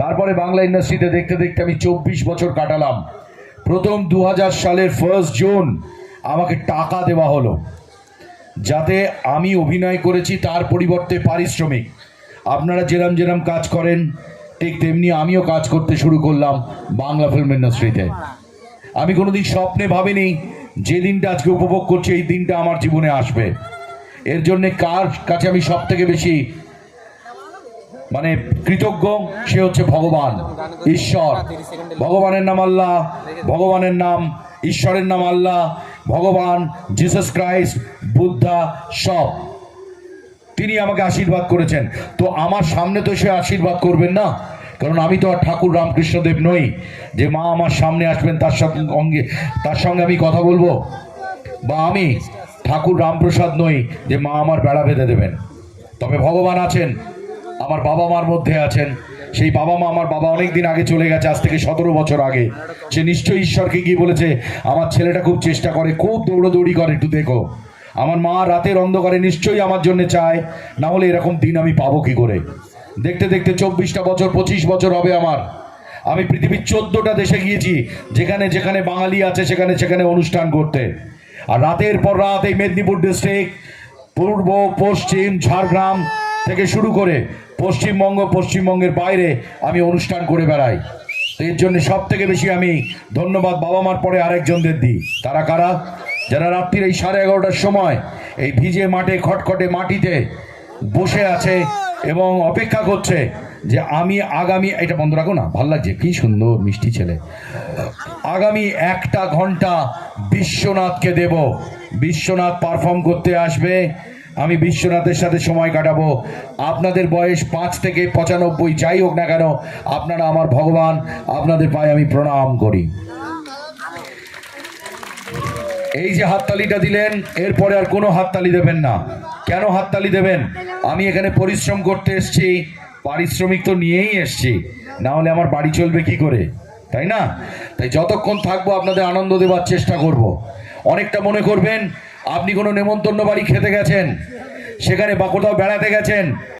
তারপরে বাংলা ইন্ডাস্ট্রিতে দেখতে দেখতে আমি চব্বিশ বছর কাটালাম। প্রথম দু হাজার সালের ফার্স্ট জুন আমাকে টাকা দেওয়া হলো। যাতে আমি অভিনয় করেছি, তার পরিবর্তে পারিশ্রমিক। আপনারা যেরাম যেরাম কাজ করেন, ঠিক তেমনি আমিও কাজ করতে শুরু করলাম বাংলা ফিল্ম ইন্ডাস্ট্রিতে আমি কোনোদিন স্বপ্নে ভাবিনি যে দিনটা আজকে উপভোগ করছি, এই দিনটা আমার জীবনে আসবে। এর জন্যে কার কাছে আমি সব থেকে বেশি মানে কৃতজ্ঞ, সে হচ্ছে ভগবান, ঈশ্বর। ভগবানের নাম আল্লাহ, ভগবানের নাম, ঈশ্বরের নাম আল্লাহ, ভগবান জিসাস ক্রাইস্ট বুদ্ধা, সব। তিনি আমাকে আশীর্বাদ করেছেন। তো আমার সামনে তো সে আশীর্বাদ করবেন না, কারণ আমি তো আর ঠাকুর রামকৃষ্ণদেব নই। যে মা আমার সামনে আসবেন, তার সঙ্গে তার সঙ্গে আমি কথা বলব? বা আমি ঠাকুর রামপ্রসাদ নই, যে মা আমার বেড়া বেঁধে দেবেন। তবে ভগবান আছেন আমার বাবা মার মধ্যে আছেন। সেই বাবা মা আমার বাবা অনেক দিন আগে চলে গেছে, আজ থেকে সতেরো বছর আগে। সে নিশ্চয়ই ঈশ্বরকে গিয়ে বলেছে, আমার ছেলেটা খুব চেষ্টা করে, খুব দৌড়দৌড়ি করে, একটু দেখো। আমার মা রাতের অন্ধকারে নিশ্চয়ই আমার জন্য চায়, না হলে এরকম দিন আমি পাবো কি করে? দেখতে দেখতে চব্বিশটা বছর, পঁচিশ বছর হবে আমার। আমি পৃথিবীর চোদ্দটা দেশে গিয়েছি, যেখানে যেখানে বাঙালি আছে, সেখানে সেখানে অনুষ্ঠান করতে। আর রাতের পর রাত এই মেদিনীপুর ডিস্ট্রিক্ট পূর্ব, পশ্চিম, ঝাড়গ্রাম থেকে শুরু করে পশ্চিমবঙ্গ, পশ্চিমবঙ্গের বাইরে আমি অনুষ্ঠান করে বেড়াই। তো এর জন্য সব থেকে বেশি আমি ধন্যবাদ বাবা মার পরে আরেকজনদের দিই। তারা কারা? যারা রাত্রির এই সাড়ে এগারোটার সময় এই ভিজে মাঠে, খটখটে মাটিতে বসে আছে এবং অপেক্ষা করছে যে আমি আগামী এটা বন্ধ রাখো না, ভালো লাগছে। কি সুন্দর মিষ্টি ছেলে। আগামী একটা ঘণ্টা বিশ্বনাথকে দেব। বিশ্বনাথ পারফর্ম করতে আসবে। আমি বিশ্বনাথের সাথে সময় কাটাবো। আপনাদের বয়স পাঁচ থেকে পঁচানব্বই, যাই হোক না কেন, আপনারা আমার ভগবান, আপনাদের পায়ে আমি প্রণাম করি। এই যে হাততালিটা দিলেন, এরপরে আর কোনো হাততালি দেবেন না। কেন হাততালি দেবেন? আমি এখানে পরিশ্রম করতে এসেছি, পারিশ্রমিক তো নিয়েই এসেছি। না হলে আমার বাড়ি চলবে কি করে? তাই না? তাই যতক্ষণ থাকব আপনাদের আনন্দ দেওয়ার চেষ্টা করব। অনেকটা মনে করবেন আপনি কোনো নেমন্তন্ন বাড়ি খেতে গেছেন? সেখানে বা কোথাও বেড়াতে গেছেন?